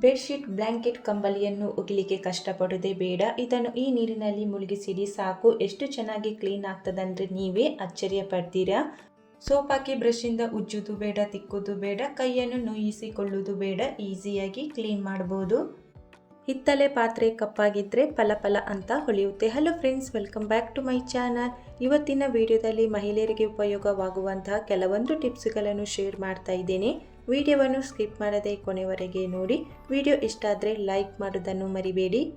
Bedsheet blanket ಕಂಬಳಿಯನ್ನು ಒಗಿಲಿಕ್ಕೆ ಕಷ್ಟಪಡೋದೇ ಬೇಡ. ಇದನ್ನು ಈ ನೀರಿನಲ್ಲಿ ಮುಳುಗಿಸಿಡಿ ಸಾಕು. ಎಷ್ಟು ಚೆನ್ನಾಗಿ ಕ್ಲೀನ್ ಆಗ್ತದಂದ್ರೆ ನೀವೇ ಆಶ್ಚರ್ಯ ಪಡ್ತೀರಾ? ಸೋಪ್ ಬ್ರಷ್ ಬ್ರಷಿಂದ ಉಜ್ಜುದು ಬೇಡ, ತಿಕ್ಕುದು ಬೇಡ, ಕೈಯನ್ನು ನೋಯಿಸಿಕೊಳ್ಳುವುದು ಬೇಡ. ಈಸಿಯಾಗಿ ಕ್ಲೀನ್ ಮಾಡ್ಬೋದು. ಹಿತ್ತಲೆ ಪಾತ್ರೆ ಕಪ್ಪಾಗಿದ್ದರೆ ಫಲ ಫಲ ಅಂತ ಹೊಳೆಯುತ್ತೆ. Hello friends, welcome back to my channel. ಇವತ್ತಿನ ವಿಡಿಯೋದಲ್ಲಿ ಮಹಿಳೆಯರಿಗೆ ಉಪಯೋಗವಾಗುವಂತಹ ಕೆಲವೊಂದು ಟಿಪ್ಸ್ಗಳನ್ನು ಶೇರ್ ಮಾಡ್ತಾ ಇದ್ದೇನೆ. ವಿಡಿಯೋವನ್ನು ಸ್ಕಿಪ್ ಮಾಡದೆ ಕೊನೆವರೆಗೆ ನೋಡಿ. ವಿಡಿಯೋ ಇಷ್ಟ ಆದರೆ ಲೈಕ್ ಮಾಡೋದನ್ನು ಮರಿಬೇಡಿ.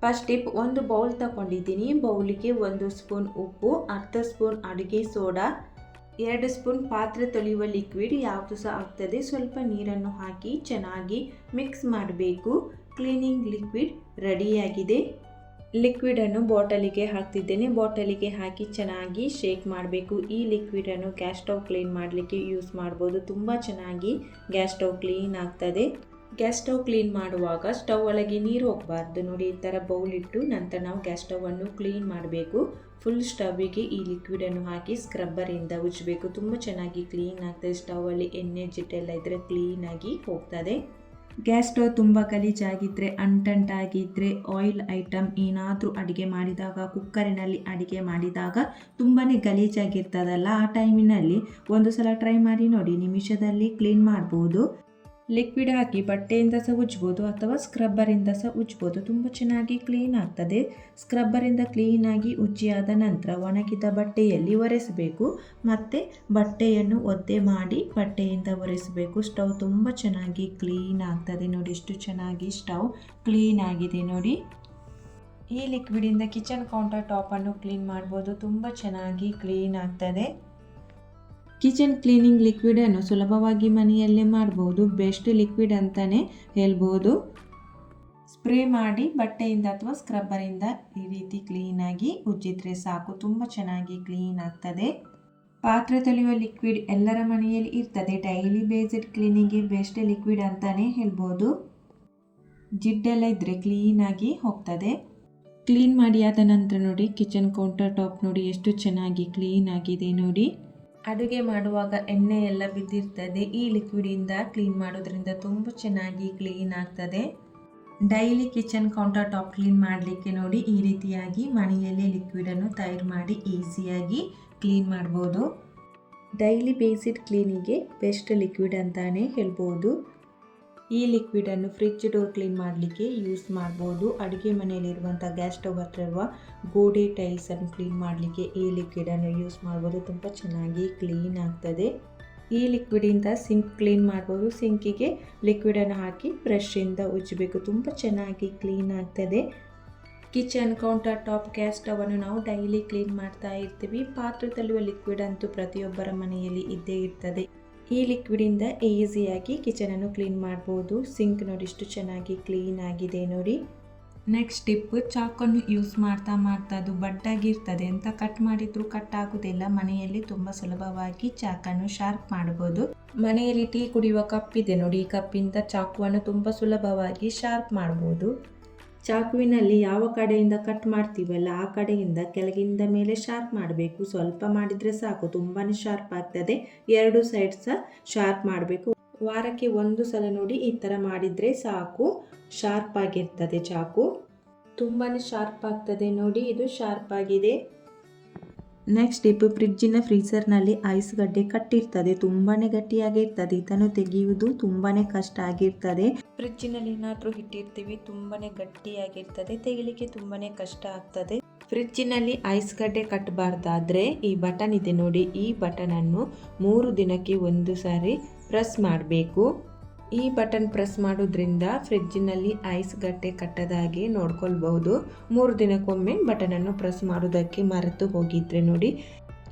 ಫಸ್ಟ್ ಟಿಪ್ ಒಂದು ಬೌಲ್ ತಗೊಂಡಿದ್ದೀನಿ. ಬೌಲಿಗೆ ಒಂದು ಸ್ಪೂನ್ ಉಪ್ಪು, ಅರ್ಧ ಸ್ಪೂನ್ ಅಡುಗೆ ಸೋಡಾ, ಎರಡು ಸ್ಪೂನ್ ಪಾತ್ರೆ ತೊಳೆಯುವ ಲಿಕ್ವಿಡ್ ಯಾವುದು ಸಹ ಆಗ್ತದೆ. ಸ್ವಲ್ಪ ನೀರನ್ನು ಹಾಕಿ ಚೆನ್ನಾಗಿ ಮಿಕ್ಸ್ ಮಾಡಬೇಕು. ಕ್ಲೀನಿಂಗ್ ಲಿಕ್ವಿಡ್ ರೆಡಿಯಾಗಿದೆ ಲಿಕ್ವಿಡನ್ನು ಬಾಟಲಿಗೆ ಹಾಕ್ತಿದ್ದೇನೆ. ಬಾಟಲಿಗೆ ಹಾಕಿ ಚೆನ್ನಾಗಿ ಶೇಕ್ ಮಾಡಬೇಕು. ಈ ಲಿಕ್ವಿಡನ್ನು ಗ್ಯಾಸ್ ಸ್ಟವ್ ಕ್ಲೀನ್ ಮಾಡಲಿಕ್ಕೆ ಯೂಸ್ ಮಾಡ್ಬೋದು. ತುಂಬ ಚೆನ್ನಾಗಿ ಗ್ಯಾಸ್ ಸ್ಟವ್ ಕ್ಲೀನ್ ಆಗ್ತದೆ. ಗ್ಯಾಸ್ ಸ್ಟವ್ ಕ್ಲೀನ್ ಮಾಡುವಾಗ ಸ್ಟವ್ ಒಳಗೆ ನೀರು ಹೋಗಬಾರ್ದು. ನೋಡಿ, ಈ ಥರ ಬೌಲ್ ಇಟ್ಟು ನಂತರ ನಾವು ಗ್ಯಾಸ್ ಸ್ಟವನ್ನು ಕ್ಲೀನ್ ಮಾಡಬೇಕು. ಫುಲ್ ಸ್ಟವಿಗೆ ಈ ಲಿಕ್ವಿಡನ್ನು ಹಾಕಿ ಸ್ಕ್ರಬ್ಬರಿಂದ ಉಜ್ಜಬೇಕು. ತುಂಬ ಚೆನ್ನಾಗಿ ಕ್ಲೀನ್ ಆಗ್ತದೆ. ಸ್ಟವಲ್ಲಿ ಎಣ್ಣೆ ಜಿಟ್ಟೆಲ್ಲ ಇದ್ದರೆ ಕ್ಲೀನಾಗಿ ಹೋಗ್ತದೆ. ಗ್ಯಾಸ್ ಸ್ಟವ್ ತುಂಬ ಗಲೀಜಾಗಿದ್ದರೆ ಅಂಟಂಟಾಗಿದ್ದರೆ ಆಯಿಲ್ ಐಟಮ್ ಏನಾದರೂ ಅಡುಗೆ ಮಾಡಿದಾಗ ಕುಕ್ಕರಿನಲ್ಲಿ ಅಡುಗೆ ಮಾಡಿದಾಗ ತುಂಬಾ ಗಲೀಜಾಗಿರ್ತದಲ್ಲ ಆ ಟೈಮಿನಲ್ಲಿ ಒಂದು ಸಲ ಟ್ರೈ ಮಾಡಿ ನೋಡಿ, ನಿಮಿಷದಲ್ಲಿ ಕ್ಲೀನ್ ಮಾಡ್ಬೋದು. ಲಿಕ್ವಿಡ್ ಹಾಕಿ ಬಟ್ಟೆಯಿಂದ ಸಹ ಉಜ್ಬೋದು ಅಥವಾ ಸ್ಕ್ರಬ್ಬರಿಂದ ಸಹ ಉಜ್ಬೋದು. ತುಂಬ ಚೆನ್ನಾಗಿ ಕ್ಲೀನ್ ಆಗ್ತದೆ. ಸ್ಕ್ರಬ್ಬರಿಂದ ಕ್ಲೀನಾಗಿ ಉಜ್ಜಿಯಾದ ನಂತರ ಒಣಗಿದ ಬಟ್ಟೆಯಲ್ಲಿ ಒರೆಸಬೇಕು. ಮತ್ತು ಬಟ್ಟೆಯನ್ನು ಒದ್ದೆ ಮಾಡಿ ಬಟ್ಟೆಯಿಂದ ಒರೆಸಬೇಕು. ಸ್ಟವ್ ತುಂಬ ಚೆನ್ನಾಗಿ ಕ್ಲೀನ್ ಆಗ್ತದೆ ನೋಡಿ. ಎಷ್ಟು ಚೆನ್ನಾಗಿ ಸ್ಟವ್ ಕ್ಲೀನ್ ಆಗಿದೆ ನೋಡಿ. ಈ ಲಿಕ್ವಿಡಿಂದ ಕಿಚನ್ ಕೌಂಟರ್ ಟಾಪನ್ನು ಕ್ಲೀನ್ ಮಾಡ್ಬೋದು. ತುಂಬ ಚೆನ್ನಾಗಿ ಕ್ಲೀನ್ ಆಗ್ತದೆ. ಕಿಚನ್ ಕ್ಲೀನಿಂಗ್ ಲಿಕ್ವಿಡನ್ನು ಸುಲಭವಾಗಿ ಮನೆಯಲ್ಲೇ ಮಾಡ್ಬೋದು. ಬೆಸ್ಟ್ ಲಿಕ್ವಿಡ್ ಅಂತಲೇ ಹೇಳ್ಬೋದು. ಸ್ಪ್ರೇ ಮಾಡಿ ಬಟ್ಟೆಯಿಂದ ಅಥವಾ ಸ್ಕ್ರಬ್ಬರಿಂದ ಈ ರೀತಿ ಕ್ಲೀನಾಗಿ ಉಜ್ಜಿದ್ರೆ ಸಾಕು. ತುಂಬ ಚೆನ್ನಾಗಿ ಕ್ಲೀನ್ ಆಗ್ತದೆ. ಪಾತ್ರೆ ತೊಳೆಯುವ ಲಿಕ್ವಿಡ್ ಎಲ್ಲರ ಮನೆಯಲ್ಲಿ ಇರ್ತದೆ. ಡೈಲಿ ಬೇಸ್ಡ್ ಕ್ಲೀನಿಂಗ್ಗೆ ಬೆಸ್ಟ್ ಲಿಕ್ವಿಡ್ ಅಂತಲೇ ಹೇಳ್ಬೋದು. ಜಿಡ್ಡೆಲ್ಲ ಇದ್ದರೆ ಕ್ಲೀನಾಗಿ ಹೋಗ್ತದೆ. ಕ್ಲೀನ್ ಮಾಡಿ ಆದ ನಂತರ ನೋಡಿ, ಕಿಚನ್ ಕೌಂಟರ್ ಟಾಪ್ ನೋಡಿ, ಎಷ್ಟು ಚೆನ್ನಾಗಿ ಕ್ಲೀನ್ ಆಗಿದೆ ನೋಡಿ. ಅಡುಗೆ ಮಾಡುವಾಗ ಎಣ್ಣೆ ಎಲ್ಲ ಬಿದ್ದಿರ್ತದೆ. ಈ ಲಿಕ್ವಿಡಿಂದ ಕ್ಲೀನ್ ಮಾಡೋದ್ರಿಂದ ತುಂಬ ಚೆನ್ನಾಗಿ ಕ್ಲೀನ್ ಆಗ್ತದೆ. Daily kitchen counter top clean ಮಾಡಲಿಕ್ಕೆ ನೋಡಿ ಈ ರೀತಿಯಾಗಿ ಮನೆಯಲ್ಲೇ ಲಿಕ್ವಿಡನ್ನು ತಯಾರು ಮಾಡಿ ಈಸಿಯಾಗಿ ಕ್ಲೀನ್ ಮಾಡ್ಬೋದು. ಡೈಲಿ ಬೇಸಿಡ್ ಕ್ಲೀನಿಗೆ ಬೆಸ್ಟ್ ಲಿಕ್ವಿಡ್ ಅಂತಾನೆ ಹೇಳ್ಬೋದು. ಈ ಲಿಕ್ವಿಡನ್ನು ಫ್ರಿಜ್ ಡೋರ್ ಕ್ಲೀನ್ ಮಾಡಲಿಕ್ಕೆ ಯೂಸ್ ಮಾಡ್ಬೋದು. ಅಡುಗೆ ಮನೆಯಲ್ಲಿರುವಂಥ ಗ್ಯಾಸ್ ಸ್ಟವ್ ಹತ್ರ ಇರುವ ಗೋಡೆ ಟೈಲ್ಸನ್ನು ಕ್ಲೀನ್ ಮಾಡಲಿಕ್ಕೆ ಈ ಲಿಕ್ವಿಡನ್ನು ಯೂಸ್ ಮಾಡ್ಬೋದು. ತುಂಬ ಚೆನ್ನಾಗಿ ಕ್ಲೀನ್ ಆಗ್ತದೆ. ಈ ಲಿಕ್ವಿಡಿಂದ ಸಿಂಕ್ ಕ್ಲೀನ್ ಮಾಡ್ಬೋದು. ಸಿಂಕಿಗೆ ಲಿಕ್ವಿಡನ್ನು ಹಾಕಿ ಬ್ರಷಿಂದ ಉಜ್ಜಬೇಕು. ತುಂಬ ಚೆನ್ನಾಗಿ ಕ್ಲೀನ್ ಆಗ್ತದೆ. ಕಿಚನ್ ಕೌಂಟರ್ ಟಾಪ್ ಗ್ಯಾಸ್ ಸ್ಟವನ್ನು ನಾವು ಡೈಲಿ ಕ್ಲೀನ್ ಮಾಡ್ತಾ ಇರ್ತೀವಿ. ಪಾತ್ರೆ ತಳ್ಳುವ ಲಿಕ್ವಿಡ್ ಅಂತೂ ಪ್ರತಿಯೊಬ್ಬರ ಮನೆಯಲ್ಲಿ ಇದ್ದೇ ಇರ್ತದೆ. ಈ ಲಿಕ್ವಿಡಿಂದ ಈಸಿಯಾಗಿ ಕಿಚನನ್ನು ಕ್ಲೀನ್ ಮಾಡ್ಬೋದು. ಸಿಂಕ್ ನೋಡಿ ಇಷ್ಟು ಚೆನ್ನಾಗಿ ಕ್ಲೀನ್ ಆಗಿದೆ ನೋಡಿ. ನೆಕ್ಸ್ಟ್ ಟಿಪ್ ಚಾಕನ್ನು ಯೂಸ್ ಮಾಡ್ತಾ ಮಾಡ್ತಾ ಅದು ಬಡ್ಡಾಗಿರ್ತದೆ ಅಂತ ಕಟ್ ಮಾಡಿದ್ರು ಕಟ್ ಆಗೋದಿಲ್ಲ. ಮನೆಯಲ್ಲಿ ತುಂಬ ಸುಲಭವಾಗಿ ಚಾಕನ್ನು ಶಾರ್ಪ್ ಮಾಡ್ಬೋದು. ಮನೆಯಲ್ಲಿ ಟೀ ಕುಡಿಯುವ ಕಪ್ ಇದೆ ನೋಡಿ. ಈ ಕಪ್ಪಿಂದ ಚಾಕುವನ್ನು ತುಂಬ ಸುಲಭವಾಗಿ ಶಾರ್ಪ್ ಮಾಡ್ಬೋದು. ಚಾಕುವಿನಲ್ಲಿ ಯಾವ ಕಡೆಯಿಂದ ಕಟ್ ಮಾಡ್ತೀವಲ್ಲ ಆ ಕಡೆಯಿಂದ ಕೆಳಗಿಂದ ಮೇಲೆ ಶಾರ್ಪ್ ಮಾಡಬೇಕು. ಸ್ವಲ್ಪ ಮಾಡಿದರೆ ಸಾಕು ತುಂಬಾ ಶಾರ್ಪ್ ಆಗ್ತದೆ. ಎರಡು ಸೈಡ್ ಸಹ ಶಾರ್ಪ್ ಮಾಡಬೇಕು. ವಾರಕ್ಕೆ ಒಂದು ಸಲ ನೋಡಿ ಈ ಥರ ಮಾಡಿದರೆ ಸಾಕು. ಶಾರ್ಪ್ ಆಗಿರ್ತದೆ ಚಾಕು. ತುಂಬಾ ಶಾರ್ಪ್ ಆಗ್ತದೆ ನೋಡಿ, ಇದು ಶಾರ್ಪ್ ಆಗಿದೆ. ನೆಕ್ಸ್ಟ್ ಸ್ಟೆಪ್ ಫ್ರಿಡ್ಜಿನ ಫ್ರೀಸರ್ನಲ್ಲಿ ಐಸ್ ಗಡ್ಡೆ ಕಟ್ಟಿರ್ತದೆ. ತುಂಬಾ ಗಟ್ಟಿಯಾಗಿರ್ತದೆ ಇದನ್ನು ತೆಗೆಯುವುದು ತುಂಬಾನೇ ಕಷ್ಟ ಆಗಿರ್ತದೆ. ಫ್ರಿಡ್ಜಿನಲ್ಲಿ ಏನಾದರೂ ಇಟ್ಟಿರ್ತೀವಿ, ತುಂಬಾನೇ ಗಟ್ಟಿಯಾಗಿರ್ತದೆ. ತೆಗಿಲಿಕ್ಕೆ ತುಂಬಾನೇ ಕಷ್ಟ ಆಗ್ತದೆ. ಫ್ರಿಡ್ಜಿನಲ್ಲಿ ಐಸ್ ಗಡ್ಡೆ ಕಟ್ಟಬಾರ್ದಾದ್ರೆ ಈ ಬಟನ್ ಇದೆ ನೋಡಿ. ಈ ಬಟನ್ ಅನ್ನು ಮೂರು ದಿನಕ್ಕೆ ಒಂದು ಸಾರಿ ಪ್ರೆಸ್ ಮಾಡಬೇಕು. ಈ ಬಟನ್ ಪ್ರೆಸ್ ಮಾಡೋದ್ರಿಂದ ಫ್ರಿಡ್ಜಿನಲ್ಲಿ ಐಸ್ ಗಟ್ಟೆ ಕಟ್ಟದಾಗಿ ನೋಡ್ಕೊಳ್ಬಹುದು. ಮೂರು ದಿನಕ್ಕೊಮ್ಮೆ ಬಟನನ್ನು ಪ್ರೆಸ್ ಮಾಡೋದಕ್ಕೆ ಮರೆತು ಹೋಗಿದ್ರೆ ನೋಡಿ.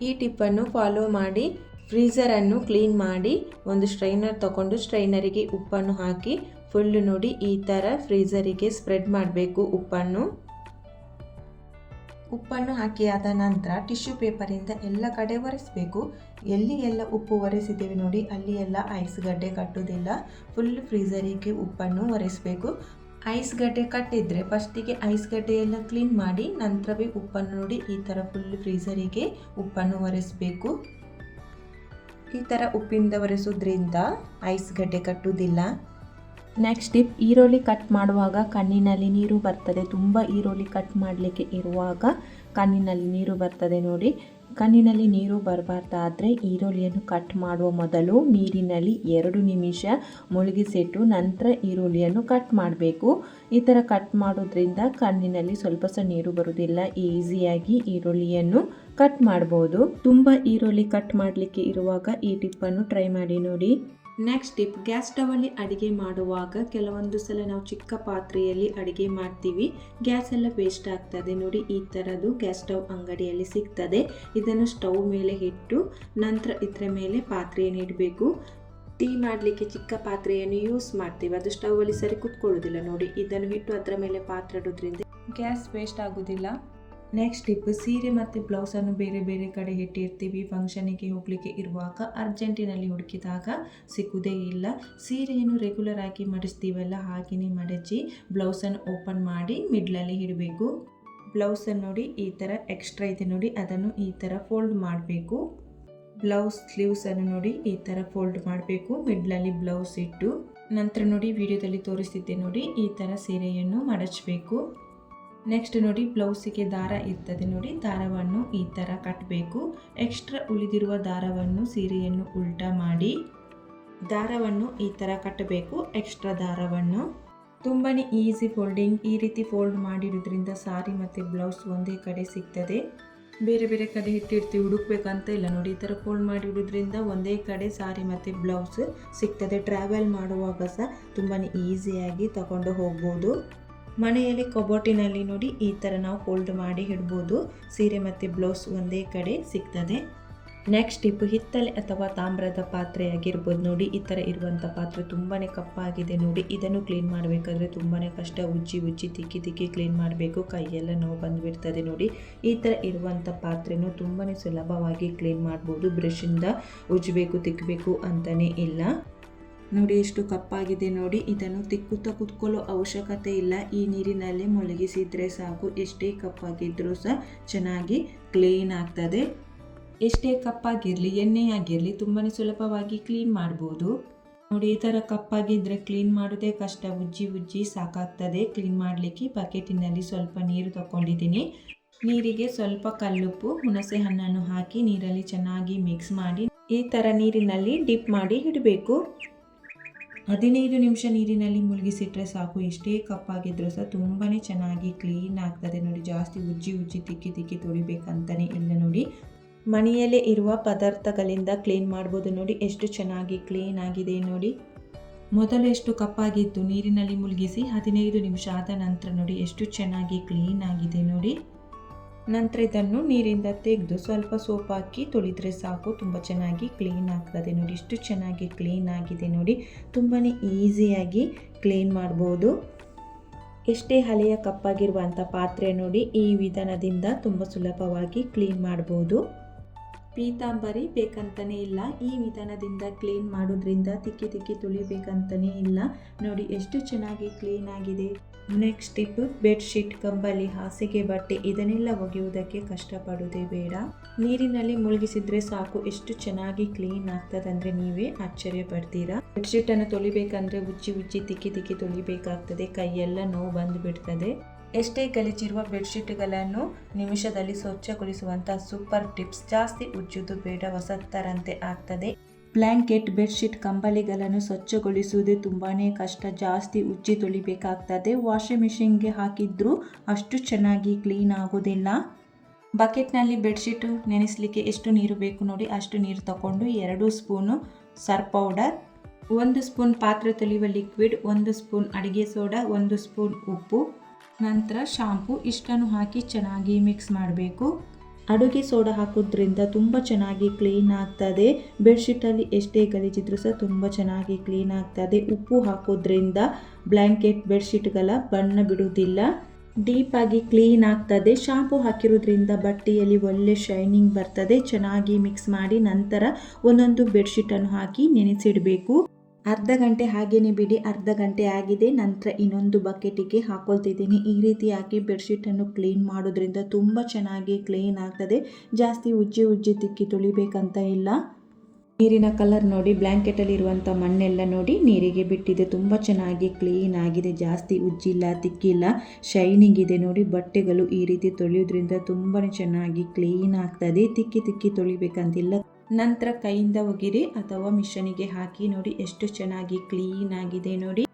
ಈ ಟಿಪ್ಪನ್ನು ಫಾಲೋ ಮಾಡಿ ಫ್ರೀಸರನ್ನು ಕ್ಲೀನ್ ಮಾಡಿ, ಒಂದು ಸ್ಟ್ರೈನರ್ ತಗೊಂಡು ಸ್ಟ್ರೈನರಿಗೆ ಉಪ್ಪನ್ನು ಹಾಕಿ ಫುಲ್ಲು ನೋಡಿ ಈ ಥರ ಫ್ರೀಸರಿಗೆ ಸ್ಪ್ರೆಡ್ ಮಾಡಬೇಕು ಉಪ್ಪನ್ನು. ಉಪ್ಪನ್ನು ಹಾಕಿ ಆದ ನಂತರ ಟಿಶ್ಯೂ ಪೇಪರಿಂದ ಎಲ್ಲ ಕಡೆ ಒರೆಸಬೇಕು. ಎಲ್ಲಿ ಎಲ್ಲ ಉಪ್ಪು ಒರೆಸಿದ್ದೀವಿ ನೋಡಿ, ಅಲ್ಲಿ ಎಲ್ಲ ಐಸ್ ಗಡ್ಡೆ ಕಟ್ಟುವುದಿಲ್ಲ. ಫುಲ್ ಫ್ರೀಸರಿಗೆ ಉಪ್ಪನ್ನು ಒರೆಸಬೇಕು. ಐಸ್ ಗಡ್ಡೆ ಕಟ್ಟಿದರೆ ಫಸ್ಟಿಗೆ ಐಸ್ ಗಡ್ಡೆಯೆಲ್ಲ ಕ್ಲೀನ್ ಮಾಡಿ, ನಂತರವೇ ಉಪ್ಪನ್ನು ನೋಡಿ, ಈ ಥರ ಫುಲ್ ಫ್ರೀಸರಿಗೆ ಉಪ್ಪನ್ನು ಒರೆಸಬೇಕು. ಈ ಥರ ಉಪ್ಪಿಂದ ಒರೆಸೋದ್ರಿಂದ ಐಸ್ ಗಡ್ಡೆ ಕಟ್ಟುವುದಿಲ್ಲ. ನೆಕ್ಸ್ಟ್ ಟಿಪ್ ಈರುಳ್ಳಿ ಕಟ್ ಮಾಡುವಾಗ ಕಣ್ಣಿನಲ್ಲಿ ನೀರು ಬರ್ತದೆ. ತುಂಬ ಈರುಳ್ಳಿ ಕಟ್ ಮಾಡಲಿಕ್ಕೆ ಇರುವಾಗ ಕಣ್ಣಿನಲ್ಲಿ ನೀರು ಬರ್ತದೆ ನೋಡಿ. ಕಣ್ಣಿನಲ್ಲಿ ನೀರು ಬರಬಾರ್ದಾದರೆ ಈರುಳ್ಳಿಯನ್ನು ಕಟ್ ಮಾಡುವ ಮೊದಲು ನೀರಿನಲ್ಲಿ ಎರಡು ನಿಮಿಷ ಮುಳುಗಿಸಿಟ್ಟು ನಂತರ ಈರುಳ್ಳಿಯನ್ನು ಕಟ್ ಮಾಡಬೇಕು. ಈ ಥರ ಕಟ್ ಮಾಡೋದ್ರಿಂದ ಕಣ್ಣಿನಲ್ಲಿ ಸ್ವಲ್ಪ ಸಹ ನೀರು ಬರುವುದಿಲ್ಲ ಈಸಿಯಾಗಿ ಈರುಳ್ಳಿಯನ್ನು ಕಟ್ ಮಾಡ್ಬೋದು. ತುಂಬ ಈರುಳ್ಳಿ ಕಟ್ ಮಾಡಲಿಕ್ಕೆ ಇರುವಾಗ ಈ ಟಿಪ್ಪನ್ನು ಟ್ರೈ ಮಾಡಿ ನೋಡಿ. ನೆಕ್ಸ್ಟ್ ಟಿಪ್ ಗ್ಯಾಸ್ ಸ್ಟವಲ್ಲಿ ಅಡುಗೆ ಮಾಡುವಾಗ ಕೆಲವೊಂದು ಸಲ ನಾವು ಚಿಕ್ಕ ಪಾತ್ರೆಯಲ್ಲಿ ಅಡುಗೆ ಮಾಡ್ತೀವಿ. ಗ್ಯಾಸ್ ಎಲ್ಲ ವೇಸ್ಟ್ ಆಗ್ತದೆ. ನೋಡಿ, ಈ ಥರದ್ದು ಗ್ಯಾಸ್ ಸ್ಟವ್ ಅಂಗಡಿಯಲ್ಲಿ ಸಿಗ್ತದೆ. ಇದನ್ನು ಸ್ಟವ್ ಮೇಲೆ ಇಟ್ಟು ನಂತರ ಇದರ ಮೇಲೆ ಪಾತ್ರೆಯನ್ನು ಇಡಬೇಕು. ಟೀ ಮಾಡಲಿಕ್ಕೆ ಚಿಕ್ಕ ಪಾತ್ರೆಯನ್ನು ಯೂಸ್ ಮಾಡ್ತೀವಿ. ಅದು ಸ್ಟವಲ್ಲಿ ಸರಿ ಕುತ್ಕೊಳ್ಳೋದಿಲ್ಲ ನೋಡಿ, ಇದನ್ನು ಇಟ್ಟು ಅದರ ಮೇಲೆ ಪಾತ್ರೆ ಇಡೋದ್ರಿಂದ ಗ್ಯಾಸ್ ವೇಸ್ಟ್ ಆಗೋದಿಲ್ಲ ನೆಕ್ಸ್ಟ್ ಸ್ಟೆಪ್ ಸೀರೆ ಮತ್ತು ಬ್ಲೌಸನ್ನು ಬೇರೆ ಬೇರೆ ಕಡೆ ಇಟ್ಟಿರ್ತೀವಿ ಫಂಕ್ಷನಿಗೆ ಹೋಗಲಿಕ್ಕೆ ಇರುವಾಗ ಅರ್ಜೆಂಟಿನಲ್ಲಿ ಹುಡುಕಿದಾಗ ಸಿಕ್ಕುವುದೇ ಇಲ್ಲ. ಸೀರೆಯನ್ನು ರೆಗ್ಯುಲರ್ ಆಗಿ ಮಡಿಸ್ತೀವಲ್ಲ ಹಾಗೆಯೇ ಮಡಚಿ ಬ್ಲೌಸನ್ನು ಓಪನ್ ಮಾಡಿ ಮಿಡ್ಲಲ್ಲಿ ಇಡಬೇಕು. ಬ್ಲೌಸನ್ನು ನೋಡಿ, ಈ ಥರ ಎಕ್ಸ್ಟ್ರಾ ಇದೆ ನೋಡಿ, ಅದನ್ನು ಈ ಥರ ಫೋಲ್ಡ್ ಮಾಡಬೇಕು. ಬ್ಲೌಸ್ ಸ್ಲೀವ್ಸನ್ನು ನೋಡಿ, ಈ ಥರ ಫೋಲ್ಡ್ ಮಾಡಬೇಕು ಮಿಡ್ಲಲ್ಲಿ ಬ್ಲೌಸ್ ಇಟ್ಟು. ನಂತರ ನೋಡಿ ವಿಡಿಯೋದಲ್ಲಿ ತೋರಿಸ್ತಿದ್ದೆ ನೋಡಿ, ಈ ಥರ ಸೀರೆಯನ್ನು ಮಡಚಬೇಕು. ನೆಕ್ಸ್ಟ್ ನೋಡಿ, ಬ್ಲೌಸಿಗೆ ದಾರ ಇರ್ತದೆ ನೋಡಿ, ದಾರವನ್ನು ಈ ಥರ ಕಟ್ಟಬೇಕು ಎಕ್ಸ್ಟ್ರಾ ಉಳಿದಿರುವ ದಾರವನ್ನು, ಸೀರೆಯನ್ನು ಉಲ್ಟಾ ಮಾಡಿ ದಾರವನ್ನು ಈ ಥರ ಕಟ್ಟಬೇಕು ಎಕ್ಸ್ಟ್ರಾ ದಾರವನ್ನು. ತುಂಬಾ ಈಸಿ ಫೋಲ್ಡಿಂಗ್ ಈ ರೀತಿ ಫೋಲ್ಡ್ ಮಾಡಿರೋದ್ರಿಂದ ಸಾರಿ ಮತ್ತು ಬ್ಲೌಸ್ ಒಂದೇ ಕಡೆ ಸಿಗ್ತದೆ. ಬೇರೆ ಬೇರೆ ಕಡೆ ಇಟ್ಟಿರ್ತೀವಿ, ಹುಡುಕ್ಬೇಕಂತ ಇಲ್ಲ ನೋಡಿ, ಈ ಥರ ಫೋಲ್ಡ್ ಮಾಡಿರೋದ್ರಿಂದ ಒಂದೇ ಕಡೆ ಸಾರಿ ಮತ್ತು ಬ್ಲೌಸ್ ಸಿಗ್ತದೆ. ಟ್ರಾವೆಲ್ ಮಾಡುವಾಗ ಸಹ ತುಂಬಾ ಈಸಿಯಾಗಿ ತಗೊಂಡು ಹೋಗ್ಬೋದು. ಮನೆಯಲ್ಲಿ ಕಬೋಟಿನಲ್ಲಿ ನೋಡಿ ಈ ಥರ ನಾವು ಫೋಲ್ಡ್ ಮಾಡಿ ಇಡ್ಬೋದು. ಸೀರೆ ಮತ್ತು ಬ್ಲೌಸ್ ಒಂದೇ ಕಡೆ ಸಿಗ್ತದೆ. ನೆಕ್ಸ್ಟ್ ಟಿಪ್ ಹಿತ್ತಲೆ ಅಥವಾ ತಾಮ್ರದ ಪಾತ್ರೆ ಆಗಿರ್ಬೋದು. ನೋಡಿ, ಈ ಥರ ಇರುವಂಥ ಪಾತ್ರೆ ತುಂಬಾ ಕಪ್ಪಾಗಿದೆ. ನೋಡಿ, ಇದನ್ನು ಕ್ಲೀನ್ ಮಾಡಬೇಕಾದ್ರೆ ತುಂಬಾ ಕಷ್ಟ. ಉಜ್ಜಿ ಉಜ್ಜಿ, ತಿಕ್ಕಿ ತಿಕ್ಕಿ ಕ್ಲೀನ್ ಮಾಡಬೇಕು. ಕೈಯೆಲ್ಲ ನೋವು ಬಂದುಬಿಡ್ತದೆ ನೋಡಿ. ಈ ಥರ ಇರುವಂಥ ಪಾತ್ರೆನೂ ತುಂಬಾ ಸುಲಭವಾಗಿ ಕ್ಲೀನ್ ಮಾಡ್ಬೋದು. ಬ್ರಷಿಂದ ಉಜ್ಜಬೇಕು ತಿಕ್ಕಬೇಕು ಅಂತಲೇ ಇಲ್ಲ. ನೋಡಿ ಎಷ್ಟು ಕಪ್ಪಾಗಿದೆ ನೋಡಿ. ಇದನ್ನು ತಿಕ್ಕುತ್ತಾ ಕುತ್ಕೊಳ್ಳೋ ಅವಶ್ಯಕತೆ ಇಲ್ಲ. ಈ ನೀರಿನಲ್ಲಿ ಮುಳುಗಿಸಿದ್ರೆ ಸಾಕು. ಎಷ್ಟೇ ಕಪ್ಪಾಗಿದ್ರು ಸಹ ಚೆನ್ನಾಗಿ ಕ್ಲೀನ್ ಆಗ್ತದೆ. ಎಷ್ಟೇ ಕಪ್ಪಾಗಿರಲಿ ಎಣ್ಣೆ ಆಗಿರಲಿ ತುಂಬಾ ಸುಲಭವಾಗಿ ಕ್ಲೀನ್ ಮಾಡ್ಬೋದು. ನೋಡಿ, ಈ ಥರ ಕಪ್ಪಾಗಿದ್ದರೆ ಕ್ಲೀನ್ ಮಾಡೋದೇ ಕಷ್ಟ. ಉಜ್ಜಿ ಉಜ್ಜಿ ಸಾಕಾಗ್ತದೆ. ಕ್ಲೀನ್ ಮಾಡಲಿಕ್ಕೆ ಬಕೆಟಿನಲ್ಲಿ ಸ್ವಲ್ಪ ನೀರು ತಗೊಂಡಿದ್ದೀನಿ ನೀರಿಗೆ ಸ್ವಲ್ಪ ಕಲ್ಲುಪ್ಪು, ಹುಣಸೆ ಹಣ್ಣನ್ನು ಹಾಕಿ ನೀರಲ್ಲಿ ಚೆನ್ನಾಗಿ ಮಿಕ್ಸ್ ಮಾಡಿ ಈ ಥರ ನೀರಿನಲ್ಲಿ ಡಿಪ್ ಮಾಡಿ ಇಡಬೇಕು. ಹದಿನೈದು ನಿಮಿಷ ನೀರಿನಲ್ಲಿ ಮುಳುಗಿಸಿಟ್ರೆ ಸಾಕು. ಎಷ್ಟೇ ಕಪ್ಪಾಗಿದ್ರೂ ಸಹ ತುಂಬಾ ಚೆನ್ನಾಗಿ ಕ್ಲೀನ್ ಆಗ್ತದೆ ನೋಡಿ. ಜಾಸ್ತಿ ಉಜ್ಜಿ ಉಜ್ಜಿ ತಿಕ್ಕಿ ತಿಕ್ಕಿ ತೊಳಿಬೇಕಂತಲೇ ಇಲ್ಲ ನೋಡಿ. ಮನೆಯಲ್ಲೇ ಇರುವ ಪದಾರ್ಥಗಳಿಂದ ಕ್ಲೀನ್ ಮಾಡ್ಬೋದು ನೋಡಿ. ಎಷ್ಟು ಚೆನ್ನಾಗಿ ಕ್ಲೀನ್ ಆಗಿದೆ ನೋಡಿ. ಮೊದಲು ಎಷ್ಟು ಕಪ್ಪಾಗಿತ್ತು ನೀರಿನಲ್ಲಿ ಮುಳುಗಿಸಿ ಹದಿನೈದು ನಿಮಿಷ ಆದ ನಂತರ ನೋಡಿ. ಎಷ್ಟು ಚೆನ್ನಾಗಿ ಕ್ಲೀನ್ ಆಗಿದೆ ನೋಡಿ. ನಂತರ ಇದನ್ನು ನೀರಿಂದ ತೆಗೆದು ಸ್ವಲ್ಪ ಸೋಪ್ ಹಾಕಿ ತೊಳಿದ್ರೆ ಸಾಕು. ತುಂಬ ಚೆನ್ನಾಗಿ ಕ್ಲೀನ್ ಆಗ್ತದೆ ನೋಡಿ. ಎಷ್ಟು ಚೆನ್ನಾಗಿ ಕ್ಲೀನ್ ಆಗಿದೆ ನೋಡಿ. ತುಂಬಾ ಈಸಿಯಾಗಿ ಕ್ಲೀನ್ ಮಾಡ್ಬೋದು. ಎಷ್ಟೇ ಹಳೆಯ ಕಪ್ಪಾಗಿರುವಂಥ ಪಾತ್ರೆ ನೋಡಿ ಈ ವಿಧಾನದಿಂದ ತುಂಬ ಸುಲಭವಾಗಿ ಕ್ಲೀನ್ ಮಾಡ್ಬೋದು. ಪೀತಾಂಬರಿ ಬೇಕಂತಲೇ ಇಲ್ಲ. ಈ ವಿಧಾನದಿಂದ ಕ್ಲೀನ್ ಮಾಡೋದ್ರಿಂದ ತಿಕ್ಕಿ ತಿಕ್ಕಿ ತುಳಿಬೇಕಂತಲೇ ಇಲ್ಲ. ನೋಡಿ ಎಷ್ಟು ಚೆನ್ನಾಗಿ ಕ್ಲೀನ್ ಆಗಿದೆ. ನೆಕ್ಸ್ಟ್ ಟಿಪ್ ಬೆಡ್ಶೀಟ್, ಕಂಬಳಿ, ಹಾಸಿಗೆ ಬಟ್ಟೆ ಇದನ್ನೆಲ್ಲ ಒಗೆಯುವುದಕ್ಕೆ ಕಷ್ಟಪಡುವುದೇ ಬೇಡ. ನೀರಿನಲ್ಲಿ ಮುಳುಗಿಸಿದ್ರೆ ಸಾಕು. ಎಷ್ಟು ಚೆನ್ನಾಗಿ ಕ್ಲೀನ್ ಆಗ್ತದಂದ್ರೆ ನೀವೇ ಆಶ್ಚರ್ಯ ಪಡ್ತೀರಾ ಬೆಡ್ಶೀಟನ್ನು ತೊಳಿಬೇಕಂದ್ರೆ ಉಜ್ಜಿ ಉಜ್ಜಿ ತಿಕ್ಕಿ ತಿಕ್ಕಿ ತೊಳಿಬೇಕಾಗ್ತದೆ. ಕೈಯೆಲ್ಲ ನೋವು ಬಂದು ಬಿಡ್ತದೆ ಎಷ್ಟೇ ಗಲೀಜಿರುವ ಬೆಡ್ಶೀಟ್ಗಳನ್ನು ನಿಮಿಷದಲ್ಲಿ ಸ್ವಚ್ಛಗೊಳಿಸುವಂಥ ಸೂಪರ್ ಟಿಪ್ಸ್ ಜಾಸ್ತಿ ಉಜ್ಜುದು ಬೇಡ, ಹೊಸತರಂತೆ ಆಗ್ತದೆ. ಬ್ಲ್ಯಾಂಕೆಟ್ ಬೆಡ್ಶೀಟ್, ಕಂಬಳಿಗಳನ್ನು ಸ್ವಚ್ಛಗೊಳಿಸುವುದೇ ತುಂಬಾ ಕಷ್ಟ, ಜಾಸ್ತಿ ಉಜ್ಜಿ ತೊಳಿಬೇಕಾಗ್ತದೆ. ವಾಷಿಂಗ್ ಮಿಷಿನ್ಗೆ ಹಾಕಿದ್ರೂ ಅಷ್ಟು ಚೆನ್ನಾಗಿ ಕ್ಲೀನ್ ಆಗೋದಿಲ್ಲ. ಬಕೆಟ್ನಲ್ಲಿ ಬೆಡ್ಶೀಟು ನೆನೆಸಲಿಕ್ಕೆ ಎಷ್ಟು ನೀರು ಬೇಕು ನೋಡಿ ಅಷ್ಟು ನೀರು ತಗೊಂಡು ಎರಡು ಸ್ಪೂನು ಸರ್ ಪೌಡರ್, ಒಂದು ಸ್ಪೂನ್ ಪಾತ್ರೆ ತೊಳೆಯುವ ಲಿಕ್ವಿಡ್, ಒಂದು ಸ್ಪೂನ್ ಅಡುಗೆ ಸೋಡಾ, ಒಂದು ಸ್ಪೂನ್ ಉಪ್ಪು ನಂತರ ಶಾಂಪು, ಇಷ್ಟನ್ನು ಹಾಕಿ ಚೆನ್ನಾಗಿ ಮಿಕ್ಸ್ ಮಾಡಬೇಕು. ಅಡುಗೆ ಸೋಡಾ ಹಾಕೋದ್ರಿಂದ ತುಂಬ ಚೆನ್ನಾಗಿ ಕ್ಲೀನ್ ಆಗ್ತದೆ. ಬೆಡ್ಶೀಟಲ್ಲಿ ಎಷ್ಟೇ ಗಲೀಜಿದ್ರೂ ಸಹ ತುಂಬ ಚೆನ್ನಾಗಿ ಕ್ಲೀನ್ ಆಗ್ತದೆ. ಉಪ್ಪು ಹಾಕೋದ್ರಿಂದ ಬ್ಲ್ಯಾಂಕೆಟ್ ಬೆಡ್ಶೀಟ್ಗಳ ಬಣ್ಣ ಬಿಡುವುದಿಲ್ಲ. ಡೀಪಾಗಿ ಕ್ಲೀನ್ ಆಗ್ತದೆ. ಶಾಂಪು ಹಾಕಿರೋದ್ರಿಂದ ಬಟ್ಟೆಯಲ್ಲಿ ಒಳ್ಳೆ ಶೈನಿಂಗ್ ಬರ್ತದೆ. ಚೆನ್ನಾಗಿ ಮಿಕ್ಸ್ ಮಾಡಿ ನಂತರ ಒಂದೊಂದು ಬೆಡ್ಶೀಟನ್ನು ಹಾಕಿ ನೆನೆಸಿಡಬೇಕು. ಅರ್ಧ ಗಂಟೆ ಹಾಗೆಯೇ ಬಿಡಿ, ಅರ್ಧ ಗಂಟೆ ಆಗಿದೆ, ನಂತರ ಇನ್ನೊಂದು ಬಕೆಟಿಗೆ ಹಾಕೊಳ್ತಿದ್ದೀನಿ. ಈ ರೀತಿ ಹಾಕಿ ಬೆಡ್ಶೀಟನ್ನು ಕ್ಲೀನ್ ಮಾಡೋದ್ರಿಂದ ತುಂಬ ಚೆನ್ನಾಗಿ ಕ್ಲೀನ್ ಆಗ್ತದೆ. ಜಾಸ್ತಿ ಉಜ್ಜಿ ಉಜ್ಜಿ ತಿಕ್ಕಿ ತೊಳಿಬೇಕಂತ ಇಲ್ಲ. ನೀರಿನ ಕಲರ್ ನೋಡಿ ಬ್ಲ್ಯಾಂಕೆಟಲ್ಲಿರುವಂಥ ಮಣ್ಣೆಲ್ಲ ನೋಡಿ, ನೀರಿಗೆ ಬಿಟ್ಟಿದೆ. ತುಂಬ ಚೆನ್ನಾಗಿ ಕ್ಲೀನ್ ಆಗಿದೆ. ಜಾಸ್ತಿ ಉಜ್ಜಿಲ್ಲ ತಿಕ್ಕಿಲ್ಲ ಶೈನಿಂಗ್ ಇದೆ ನೋಡಿ, ಬಟ್ಟೆಗಳು ಈ ರೀತಿ ತೊಳೆಯೋದ್ರಿಂದ ತುಂಬಾ ಚೆನ್ನಾಗಿ ಕ್ಲೀನ್ ಆಗ್ತದೆ. ತಿಕ್ಕಿ ತಿಕ್ಕಿ ತೊಳಿಬೇಕಂತಿಲ್ಲ. ನಂತರ ಕೈಯಿಂದ ಒಗಿರಿ ಅಥವಾ ಮಿಷನಿಗೆ ಹಾಕಿ ನೋಡಿ ಎಷ್ಟು ಚೆನ್ನಾಗಿ ಕ್ಲೀನ್ ಆಗಿದೆ ನೋಡಿ.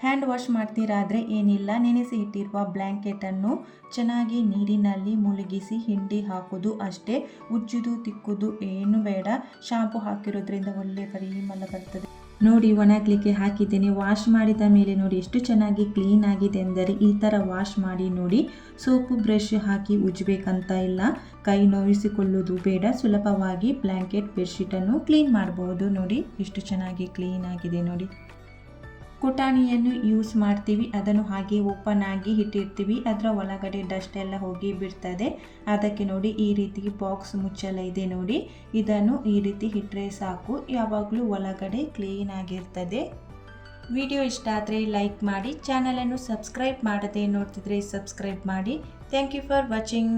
ಹ್ಯಾಂಡ್ ವಾಶ್ ಮಾಡ್ತೀರಾದರೆ ಏನಿಲ್ಲ. ನೆನೆಸಿ ಇಟ್ಟಿರುವ ಬ್ಲ್ಯಾಂಕೆಟನ್ನು ಚೆನ್ನಾಗಿ ನೀರಿನಲ್ಲಿ ಮುಳುಗಿಸಿ ಹಿಂಡಿ ಹಾಕೋದು ಅಷ್ಟೇ. ಉಜ್ಜುದು, ತಿಕ್ಕುದು ಏನು ಬೇಡ. ಶಾಂಪು ಹಾಕಿರೋದ್ರಿಂದ ಒಳ್ಳೆ ಪರಿಮಳ ಬರ್ತದೆ. ನೋಡಿ ಒಣಗಲಿಕ್ಕೆ ಹಾಕಿದ್ದೇನೆ. ವಾಶ್ ಮಾಡಿದ ಮೇಲೆ ನೋಡಿ, ಎಷ್ಟು ಚೆನ್ನಾಗಿ ಕ್ಲೀನ್ ಆಗಿದೆ ಅಂದರೆ ಈ ಥರ ವಾಶ್ ಮಾಡಿ ನೋಡಿ, ಸೋಪು ಬ್ರಷ್ ಹಾಕಿ ಉಜ್ಜಬೇಕಂತ ಇಲ್ಲ. ಕೈ ನೋಯಿಸಿಕೊಳ್ಳೋದು ಬೇಡ. ಸುಲಭವಾಗಿ ಬ್ಲ್ಯಾಂಕೆಟ್ ಬೆಡ್ಶೀಟನ್ನು ಕ್ಲೀನ್ ಮಾಡಬಹುದು ನೋಡಿ. ಎಷ್ಟು ಚೆನ್ನಾಗಿ ಕ್ಲೀನ್ ಆಗಿದೆ ನೋಡಿ. ಕುಟಾಣಿಯನ್ನು ಯೂಸ್ ಮಾಡ್ತೀವಿ. ಅದನ್ನು ಹಾಗೆ ಓಪನ್ ಆಗಿ ಇಟ್ಟಿರ್ತೀವಿ. ಅದರ ಒಳಗಡೆ ಡಸ್ಟ್ ಎಲ್ಲ ಹೋಗಿ ಬಿಡ್ತದೆ. ಅದಕ್ಕೆ ನೋಡಿ ಈ ರೀತಿ ಬಾಕ್ಸ್ ಮುಚ್ಚಲ ಇದೆ ನೋಡಿ. ಇದನ್ನು ಈ ರೀತಿ ಇಟ್ಟರೆ ಸಾಕು. ಯಾವಾಗಲೂ ಒಳಗಡೆ ಕ್ಲೀನ್ ಆಗಿರ್ತದೆ. ವಿಡಿಯೋ ಇಷ್ಟ ಆದರೆ ಲೈಕ್ ಮಾಡಿ. ಚಾನಲನ್ನು ಸಬ್ಸ್ಕ್ರೈಬ್ ಮಾಡದೆ ನೋಡ್ತಿದ್ರೆ ಸಬ್ಸ್ಕ್ರೈಬ್ ಮಾಡಿ. Thank you for watching